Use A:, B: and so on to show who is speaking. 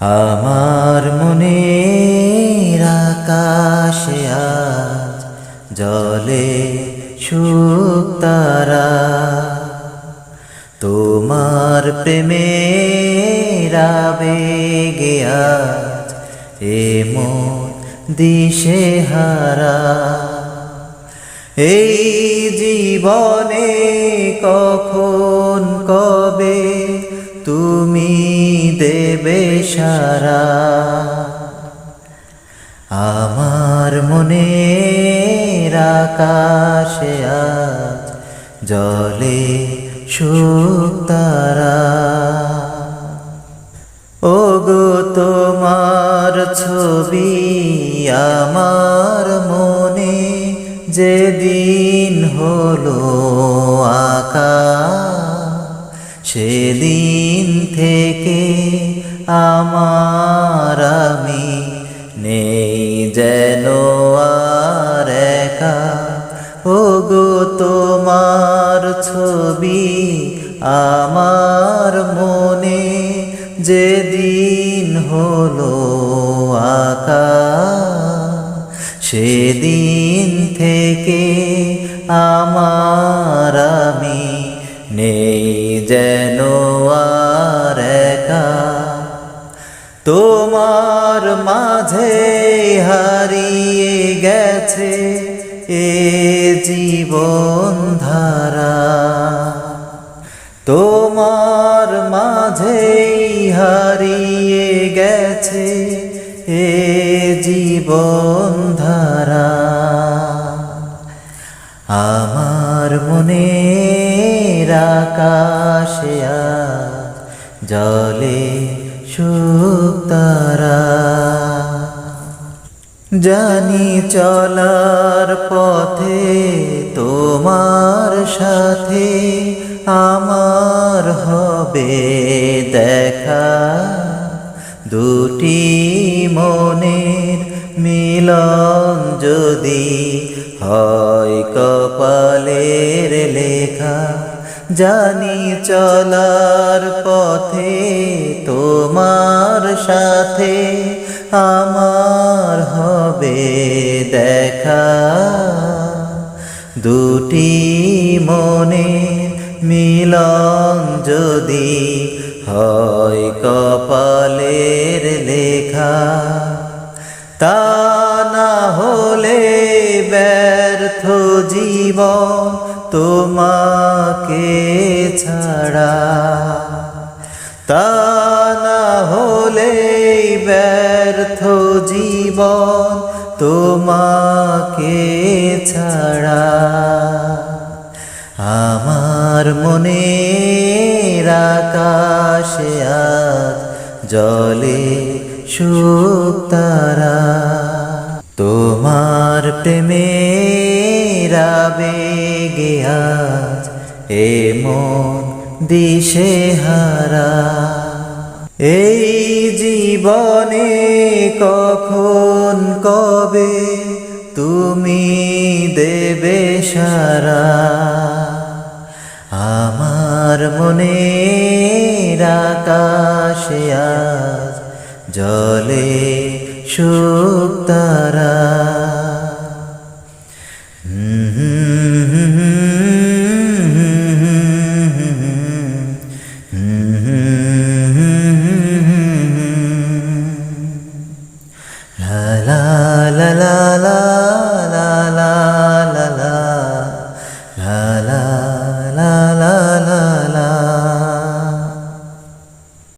A: আমার মনে আকাশে আজ জলে সুখ তারা। তোমার প্রেমে রাবেগে আজ এমন দিশে হারা। এই জীবনে কখন কবে সারা আমার মনে আকাশে আজ জলে সুখ তারা। ও গো তোমার ছবি, আমার মনে যেদিন হলো আকা সেদিন থেকে আমার আমি নেই যেন আর একা। ও গো তোমার ছবি আমার মনে যেদিন হলো আকা, সেদিন থেকে আমার আমি নেই যেন আর তোমার মাঝে হারিয়ে গেছে এ জীবন ধারা তোমার মাঝে হারিয়ে গেছে এ জীবন ধারা আমার মনে আকাশে জলে সুখ তারা। জানি চলার পথে তোমার সাথে আমার হবে দেখা। দুটি মনের মিলন যদি হয় কপালের লেখা। জানি চলার পথে তোমার সাথে আমার হবে দেখা। দুটি মনে মিলন যদি হয় কপালের লেখা। তা না হলে ব্যর্থ জীবন তোমাকে ছাড়া। তা না হলে ব্যর্থ জীবন তোমাকে ছাড়া। আমার মনে আকাশে আজ জলে সুখ তারা তোমার প্রেমে রাবেগে আজ এমন দিশে হারা এই জীবনে কখন, কবে তুমি দেবে সারা? আমার মনে আকাশে আজ জলে সুখ তারা